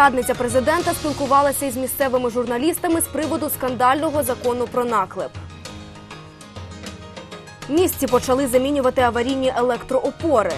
Радниця президента спілкувалася із місцевими журналістами з приводу скандального закону про наклеп. В місті почали замінювати аварійні електроопори.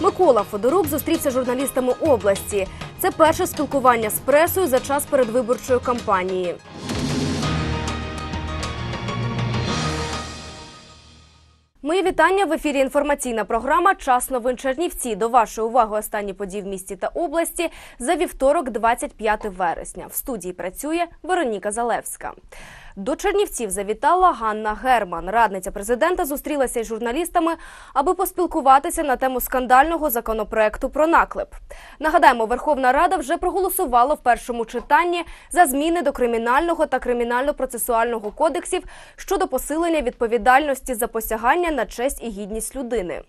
Микола Федорук зустрівся з журналістами області. Це перше спілкування з пресою за час передвиборчої кампанії. Мої вітання в ефірі. Інформаційна програма Час новин Чернівці. До вашої уваги останні події в місті та області за вівторок, 25 вересня. В студії працює Вероніка Залевська. До Чернівців завітала Ганна Герман. Радниця президента зустрілася із журналістами, аби поспілкуватися на тему скандального законопроекту про наклеп. Нагадаємо, Верховна Рада вже проголосувала в першому читанні за зміни до кримінального та кримінально-процесуального кодексів щодо посилення відповідальності за посягання на честь і гідність людини.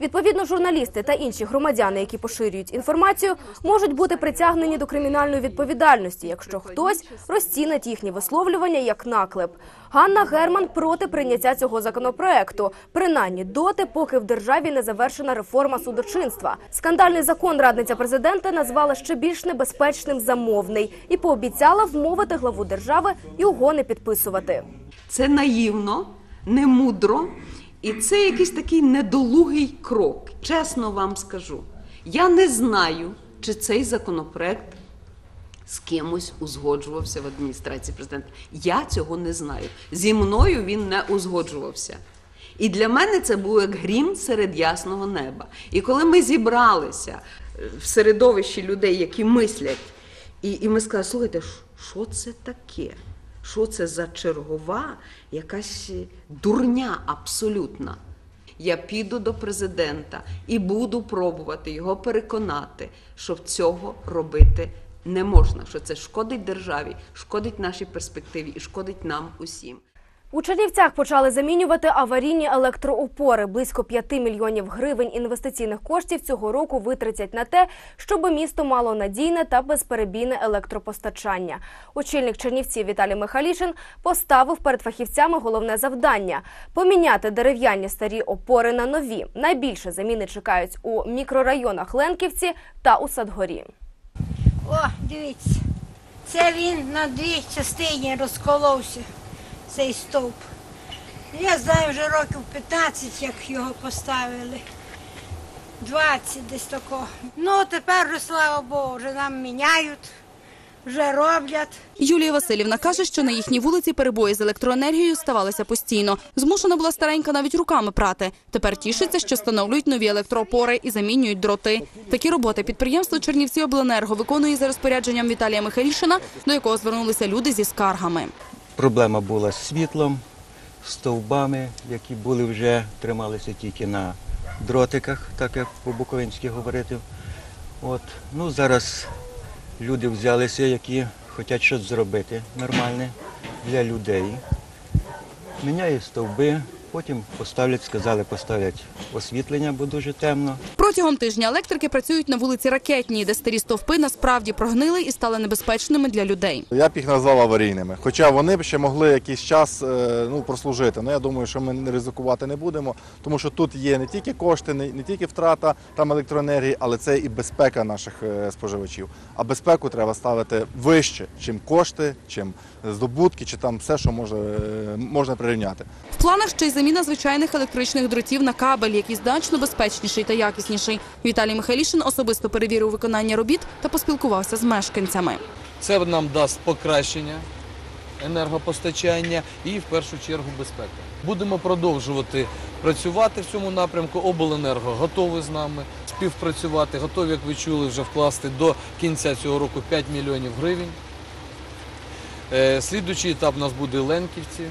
Відповідно, журналісти та інші громадяни, які поширюють інформацію, можуть бути притягнені до кримінальної відповідальності, якщо хтось розцінить їхні висловлювання як наклеп. Ганна Герман проти прийняття цього законопроекту, принаймні доти, поки в державі не завершена реформа судочинства. Скандальний закон радниця президента назвала ще більш небезпечним замовний і пообіцяла вмовити главу держави його не підписувати. Це наївно, немудро, і це якийсь такий недолугий крок. Чесно вам скажу. Я не знаю, чи цей законопроект з кимось узгоджувався в адміністрації президента. Я цього не знаю. Зі мною він не узгоджувався. І для мене це був як грім серед ясного неба. І коли ми зібралися е, в середовищі людей, які мислять, і, і ми сказали, слухайте, що це таке? Що це за чергова якась дурня абсолютна? Я піду до президента і буду пробувати його переконати, що цього робити не можна, що це шкодить державі, шкодить нашій перспективі і шкодить нам усім. У Чернівцях почали замінювати аварійні електроопори. Близько 5 мільйонів гривень інвестиційних коштів цього року витратять на те, щоб місто мало надійне та безперебійне електропостачання. Очільник Чернівців Віталій Михалішин поставив перед фахівцями головне завдання поміняти дерев'яні старі опори на нові. Найбільше заміни чекають у мікрорайонах Ленківці та у Садгорі. О, дивіться, це він на дві частині розколовся, цей стовп. Я знаю вже років 15, як його поставили. 20 десь такого. Ну, тепер слава Богу, вже нам міняють, вже роблять. Юлія Васильівна каже, що на їхній вулиці перебої з електроенергією ставалися постійно. Змушена була старенька навіть руками прати. Тепер тішиться, що встановлюють нові електроопори і замінюють дроти. Такі роботи підприємство Чернівці Обленерго виконує за розпорядженням Віталія Михайлішина, до якого звернулися люди зі скаргами. Проблема була з світлом, стовбами, які були вже трималися тільки на дротиках, так як по-буковинськи говорити. От. Ну, зараз люди взялися, які хочуть щось зробити нормальне для людей. Міняє стовби, потім поставлять, сказали, поставлять освітлення, бо дуже темно. Протягом тижня електрики працюють на вулиці Ракетній, де старі стовпи насправді прогнили і стали небезпечними для людей. Я б їх назвав аварійними. Хоча вони б ще могли якийсь час е, ну, прослужити. Ну я думаю, що ми ризикувати не будемо, тому що тут є не тільки кошти, не, тільки втрата там електроенергії, але це і безпека наших е, споживачів. А безпеку треба ставити вище, чим кошти, чим здобутки, чи там все, що може, е, можна прирівняти. В планах ще й заміна звичайних електричних дротів на кабель, який значно безпечніший та якісніший. Віталій Михайлішин особисто перевірив виконання робіт та поспілкувався з мешканцями. Це нам дасть покращення енергопостачання і в першу чергу безпеки. Будемо продовжувати працювати в цьому напрямку. Обленерго готові з нами співпрацювати, готові, як ви чули, вже вкласти до кінця цього року 5 мільйонів гривень. Е, Слідуючий етап у нас буде Ленківці,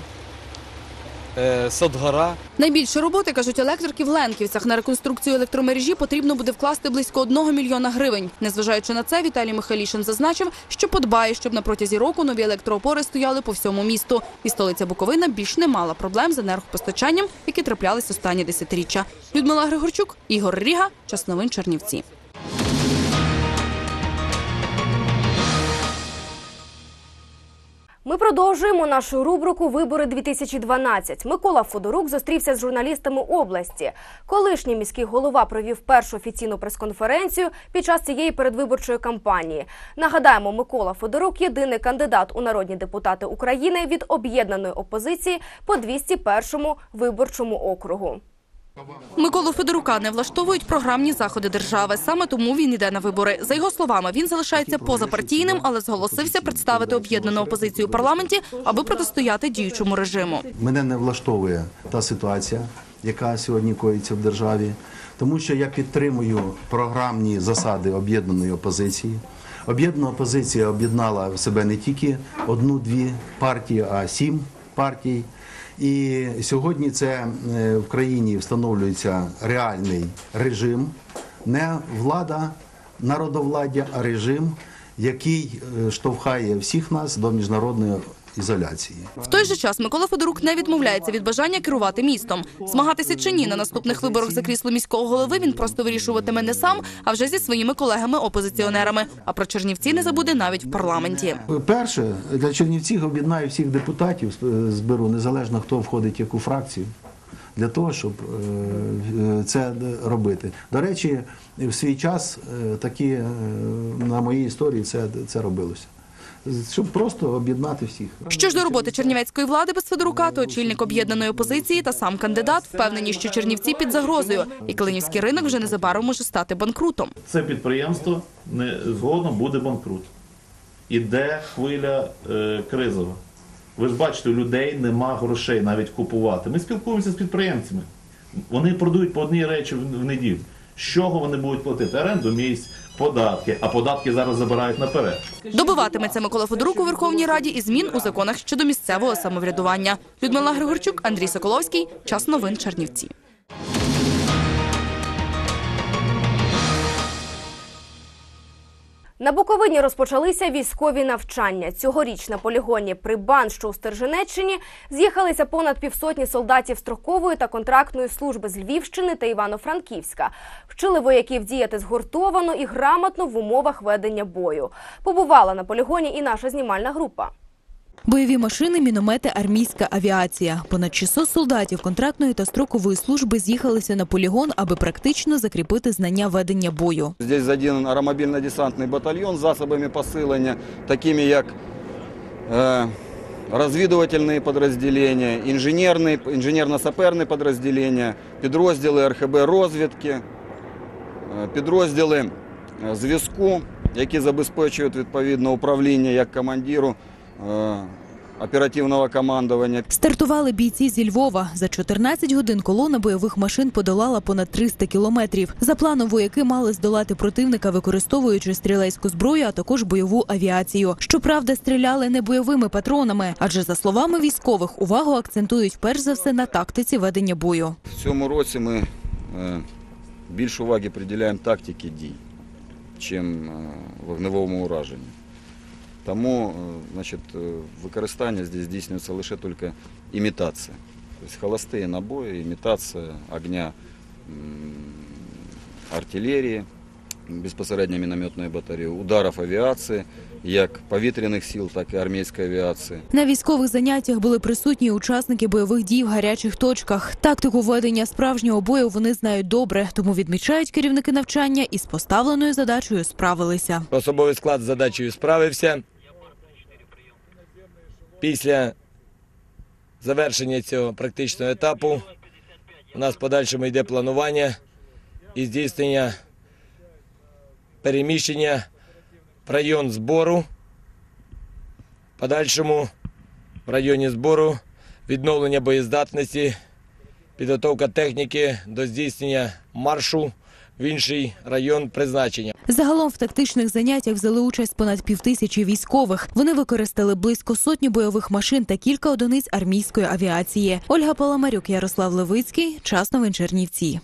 е, Садгора. Найбільше роботи, кажуть електрики, в Ленківцях. На реконструкцію електромережі потрібно буде вкласти близько 1 мільйона гривень. Незважаючи на це, Віталій Михайлішин зазначив, що подбає, щоб на протязі року нові електроопори стояли по всьому місту. І столиця Буковина більш не мала проблем з енергопостачанням, які траплялись останні десятиріччя. Людмила Григорчук, Ігор Ріга, час новин Чернівці. Ми продовжуємо нашу рубрику Вибори 2012 Микола Фодорук зустрівся з журналістами області. Колишній міський голова провів першу офіційну прес-конференцію під час цієї передвиборчої кампанії. Нагадаємо, Микола Фодорук єдиний кандидат у народні депутати України від об'єднаної опозиції по 201 виборчому округу. Миколу Федорука не влаштовують програмні заходи держави. Саме тому він йде на вибори. За його словами, він залишається позапартійним, але зголосився представити об'єднану опозицію у парламенті, аби протистояти діючому режиму. Мене не влаштовує та ситуація, яка сьогодні коїться в державі, тому що я підтримую програмні засади об'єднаної опозиції. Об'єднана опозиція об'єднала в себе не тільки одну-дві партії, а сім партій. І сьогодні це е, в країні встановлюється реальний режим, не влада народовладдя, а режим, який е, штовхає всіх нас до міжнародної ізоляції. В той же час Микола Федорук не відмовляється від бажання керувати містом. Змагатися чи ні на наступних виборах за крісло міського голови він просто вирішуватиме не сам, а вже зі своїми колегами-опозиціонерами. А про Чернівці не забуде навіть в парламенті. Перше, для Чернівців об'єднаю всіх депутатів, е, зберу, незалежно хто входить в яку фракцію, для того, щоб е, е, це робити. До речі, в свій час е, такі е, на моїй історії це, це робилося. Щоб просто об'єднати всіх. Що ж до роботи чернівецької влади без Федорука, то очільник об'єднаної опозиції та сам кандидат впевнені, що Чернівці під загрозою, і Калинівський ринок вже незабаром може стати банкрутом. це підприємство не згодом буде банкрут. Іде хвиля е, кризова. Ви ж бачите, у людей нема грошей навіть купувати. Ми спілкуємося з підприємцями. Вони продають по одній речі в в неділю. З чого вони будуть платити? Оренду місць, податки, а податки зараз забирають наперед. Добиватиметься Микола Федорук у Верховній Раді і змін у законах щодо місцевого самоврядування. Людмила Григорчук, Андрій Соколовський. Час новин Чернівці. На Буковині розпочалися військові навчання. Цьогоріч на полігоні Прибан, що у Стерженеччині, з'їхалися понад півсотні солдатів строкової та контрактної служби з Львівщини та Івано-Франківська. Вчили вояків діяти згуртовано і грамотно в умовах ведення бою. Побувала на полігоні і наша знімальна група. Бойові машини, міномети, армійська авіація. Понад 600 солдатів контрактної та строкової служби з'їхалися на полігон, аби практично закріпити знання ведення бою. Здесь задіян аеромобільно-десантний батальйон з засобами посилення, такими як е, розвідувальні підрозділення, інженерно-саперні підрозділення, підрозділи РХБ розвідки, е, підрозділи е, зв'язку, які забезпечують відповідно управління як командиру оперативного командування. Стартували бійці зі Львова. За 14 годин колона бойових машин подолала понад 300 кілометрів. За планом вояки мали здолати противника, використовуючи стрілецьку зброю, а також бойову авіацію. Щоправда, стріляли не бойовими патронами, адже за словами військових, увагу акцентують перш за все на тактиці ведення бою. В цьому році ми е, більше уваги приділяємо тактиці дій, чим е, вогневому ураженню. Тому е, значить, е, використання здесь здійснюється лише тільки імітація. Тобто холості набої, імітація огня артилерії, безпосередньо мінометної батареї, ударів авіації, як повітряних сил, так і армійської авіації. На військових заняттях були присутні учасники бойових дій в гарячих точках. Тактику ведення справжнього бою вони знають добре, тому відмічають керівники навчання і з поставленою задачею справилися. Особовий склад з задачею справився. Після завершення цього практичного етапу у нас в подальшому йде планування і здійснення переміщення в район збору. В подальшому в районі збору відновлення боєздатності, підготовка техніки до здійснення маршу в інший район призначення. Загалом в тактичних заняттях взяли участь понад півтисячі військових. Вони використали близько сотні бойових машин та кілька одиниць армійської авіації. Ольга Паламарюк, Ярослав Левицький. Час новин Чернівці.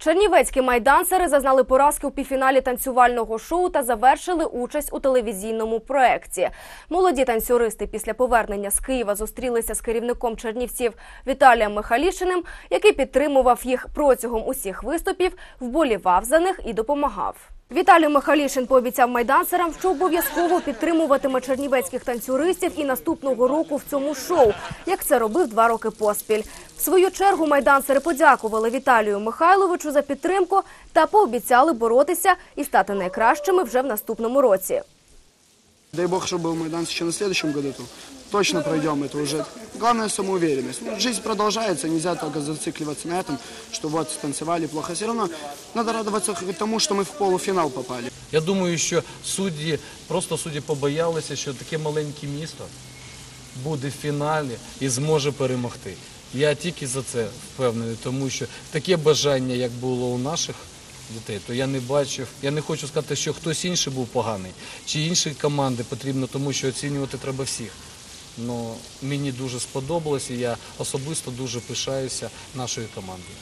Чернівецькі майдансери зазнали поразки у півфіналі танцювального шоу та завершили участь у телевізійному проекті. Молоді танцюристи після повернення з Києва зустрілися з керівником Чернівців Віталієм Михалішиним, який підтримував їх протягом усіх виступів, вболівав за них і допомагав. Віталій Михалішин пообіцяв майдансерам, що обов'язково підтримуватиме чернівецьких танцюристів і наступного року в цьому шоу, як це робив два роки поспіль. В свою чергу майдансери подякували Віталію Михайловичу за підтримку та пообіцяли боротися і стати найкращими вже в наступному році. Дай бог, чтобы Майдан еще на году то точно пройдем это уже. Главное самоуверенность. Ну, жизнь продолжается, нельзя только зацикливаться на этом, что вот станцевали плохо. Все равно надо радоваться хоть тому, что мы в полуфинал попали. Я думаю, що судді, просто судді побоялися, що таке маленьке місто буде в фіналі і зможе перемогти. Я тільки за це впевнений, тому що таке бажання, як було у наших дітей, то я не бачив. Я не хочу сказати, що хтось інший був поганий, чи інші команди потрібно, тому що оцінювати треба всіх. Ну, мені дуже сподобалось, і я особисто дуже пишаюся нашою командою.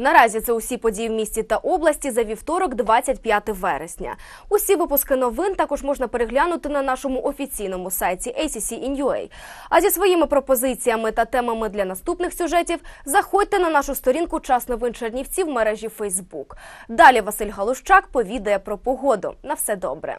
Наразі це усі події в місті та області за вівторок, 25 вересня. Усі випуски новин також можна переглянути на нашому офіційному сайті ACC.in.ua. А зі своїми пропозиціями та темами для наступних сюжетів заходьте на нашу сторінку Час новин Чернівці в мережі Facebook. Далі Василь Галущак повідає про погоду. На все добре.